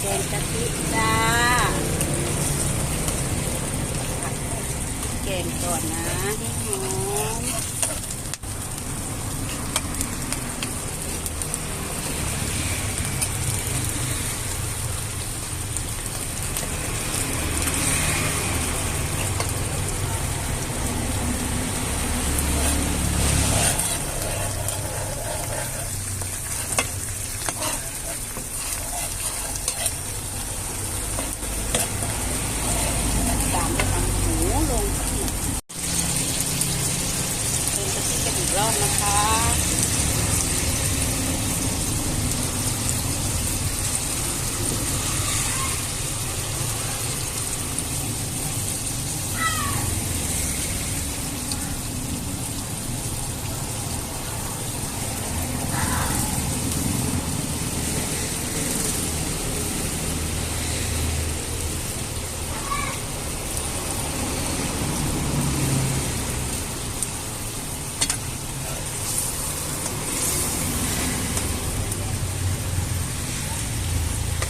แกงกะทิจ้าผัดแกงก่อนนะให้หอมด้วยทำหมูลงเป็นกะทิกันอีกรอบนะคะ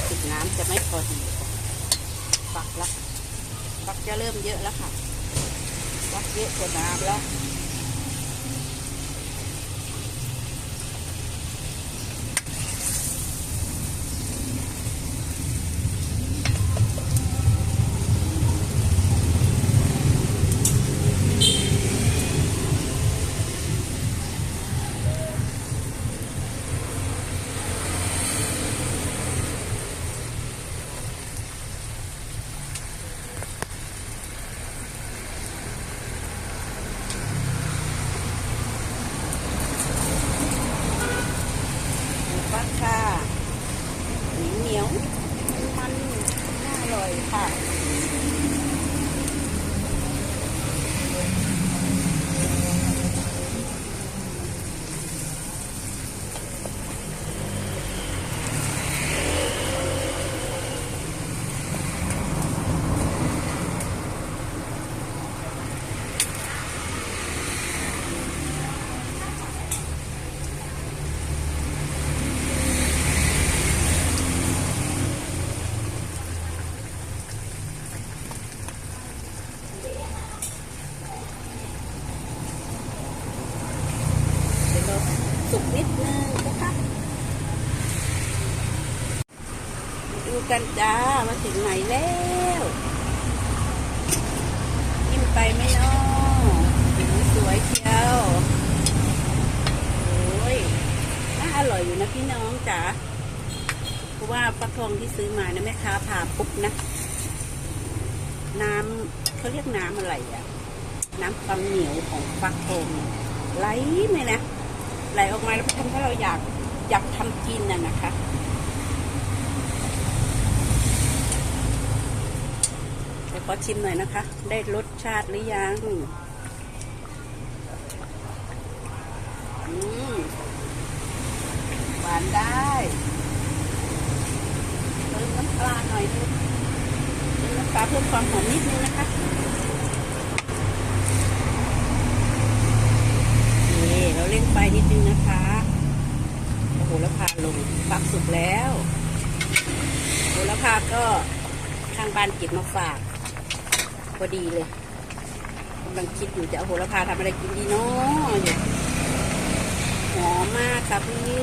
ติดน้ำจะไม่ พอดีฝักแล้วฟักจะเริ่มเยอะแล้วค่ะฝักเยอะกว่าน้ำแล้ว หมูฟักค่ะเหนียวเหนียวมันน่า อร่อยค่ะ เดี๋ยวเราสุกนิดนึงนะคะมาดู กันจ้ามาถึงไหนแล้วยิ้มไปไหมเนาะสีสวยเชียวโอ้ยน่าอร่อยอยู่นะพี่น้องจ๋าเพราะว่าฟักทองที่ซื้อมานะแม่ค้าผ่าปุ๊บนะน้ำเขาเรียกน้ำอะไรอะน้ำความเหนียวของฟักทองไหลไหมนะไหลออกมาแล้วทำให้เราอยากอยากทำกินน่ะนะคะเดี๋ยวข อชิมหน่อยนะคะ ได้รสชาติหรือยังอืมหวานได้เติมน้ำปลาหน่อยนึงเติมน้ำปลาเพิ่มความหอมนิดนึงนะคะนี่เราเร่งไฟนิดนึงนะคะโอ้โหแล้วพาลงฟักสุกแล้วโหระพาก็ข้างบ้านเก็บมาฝาก พอดีเลยกำลังคิดอยู่จะเอาโหระพาทำอะไรกินดีเนาะอยู่หอมมากค่ะพี่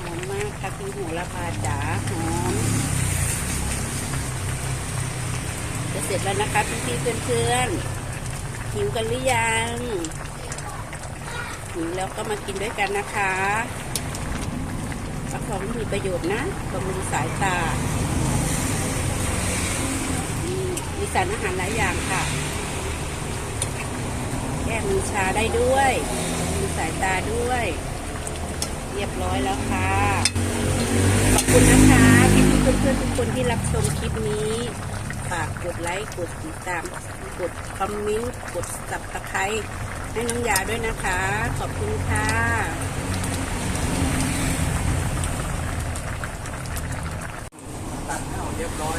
หอมมากค่ะพี่โหระพาจ๋าหอมจะเสร็จแล้วนะคะพี่ๆเพื่อนๆหิวกันหรือยังหิวแล้วก็มากินด้วยกันนะคะฟักทองมีประโยชน์นะบำรุงสายตา มีสารอาหารหลายอย่างค่ะ แก้มือชาได้ด้วยมีสายตาด้วย เรียบร้อยแล้วค่ะ ขอบคุณนะคะพี่เพื่อนๆทุกคนที่รับชมคลิปนี้ ฝากกดไลค์ กดติดตาม กดคอมเมนต์ กดสับตะไคร้ให้น้องยาด้วยนะคะ ขอบคุณค่ะตัดให้ออกเรียบร้อย